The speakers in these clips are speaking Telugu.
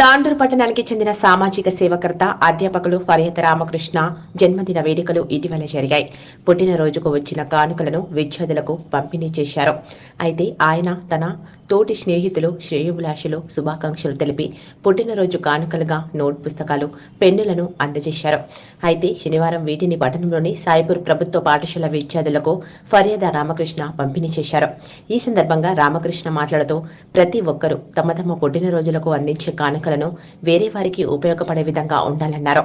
తాండూరు పట్టణానికి చెందిన సామాజిక సేవకర్త అధ్యాపకులు ఫరియత రామకృష్ణ జన్మదిన వేడుకలు ఇటీవల జరిగాయి. పుట్టినరోజుకు వచ్చిన కానుకలను విద్యార్థులకు పంపిణీ చేశారు. అయితే ఆయన తన తోటి స్నేహితులు శ్రేయోభిలాషులు శుభాకాంక్షలు తెలిపి పుట్టినరోజు కానుకలుగా నోట్ పుస్తకాలు పెన్నులను అందజేశారు. అయితే శనివారం వీటిని పట్టణంలోని సాయిపూర్ ప్రభుత్వ పాఠశాల విద్యార్థులకు ఫర్యాద రామకృష్ణ పంపిణీ చేశారు. ఈ సందర్భంగా రామకృష్ణ మాట్లాడుతూ ప్రతి ఒక్కరూ తమ తమ పుట్టినరోజులకు అందించే కానుకలను వేరే వారికి ఉపయోగపడే విధంగా ఉండాలన్నారు.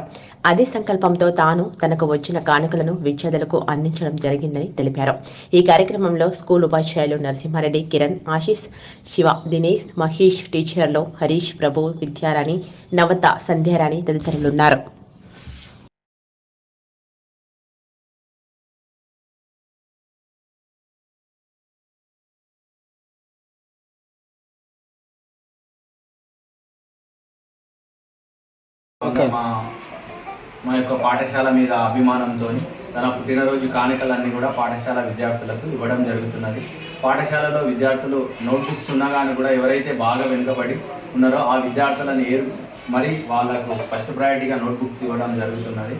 అదే సంకల్పంతో తాను తనకు వచ్చిన కానుకలను విద్యార్థులకు అందించడం జరిగిందని తెలిపారు. ఈ కార్యక్రమంలో స్కూల్ ఉపాధ్యాయులు నరసింహారెడ్డి కిరణ్ ఆశీష్ శివ దినేష్ మహేష్ టీచర్లు హరీష్ ప్రభు విద్యారాణి నవత సంధ్యారాణి తదితరులున్నారు. మా మా యొక్క పాఠశాల మీద అభిమానంతో తన పుట్టినరోజు కానుకలన్నీ కూడా పాఠశాల విద్యార్థులకు ఇవ్వడం జరుగుతున్నది. పాఠశాలలో విద్యార్థులు నోట్బుక్స్ ఉన్నా కానీ కూడా ఎవరైతే బాగా వెనుకబడి ఉన్నారో ఆ విద్యార్థులను ఏరు మరి వాళ్ళకు ఫస్ట్ ప్రయారిటీగా నోట్బుక్స్ ఇవ్వడం జరుగుతున్నది.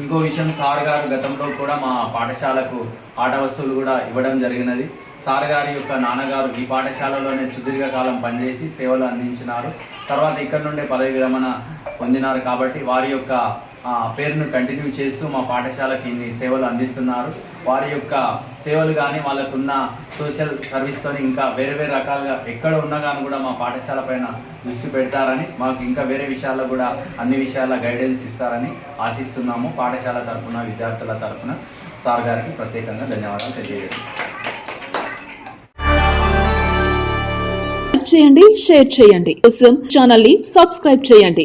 ఇంకో విషయం సార్ గారు గతంలో కూడా మా పాఠశాలకు ఆట వస్తువులు కూడా ఇవ్వడం జరిగినది. సార్ గారి యొక్క నాన్నగారు ఈ పాఠశాలలోనే సుదీర్ఘకాలం పనిచేసి సేవలు అందించినారు. తర్వాత ఇక్కడ నుండే పదవి విరమణ పొందినారు కాబట్టి వారి యొక్క పేరును కంటిన్యూ చేస్తూ మా పాఠశాలకి ఇన్ని సేవలు అందిస్తున్నారు. వారి యొక్క సేవలు కానీ వాళ్ళకున్న సోషల్ సర్వీస్తో ఇంకా వేరే వేరే రకాలుగా ఎక్కడ ఉన్నా కానీ కూడా మా పాఠశాల పైన దృష్టి పెడతారని మాకు ఇంకా వేరే విషయాల్లో కూడా అన్ని విషయాల గైడెన్స్ ఇస్తారని ఆశిస్తున్నాము పాఠశాల తరఫున విద్యార్థుల తరపున. సార్ గారికి ప్రత్యేకంగా ధన్యవాదాలు తెలియజేస్తున్నాం. చేయండి షేర్ చేయండి. కోసం ఛానల్ని సబ్స్క్రైబ్ చేయండి.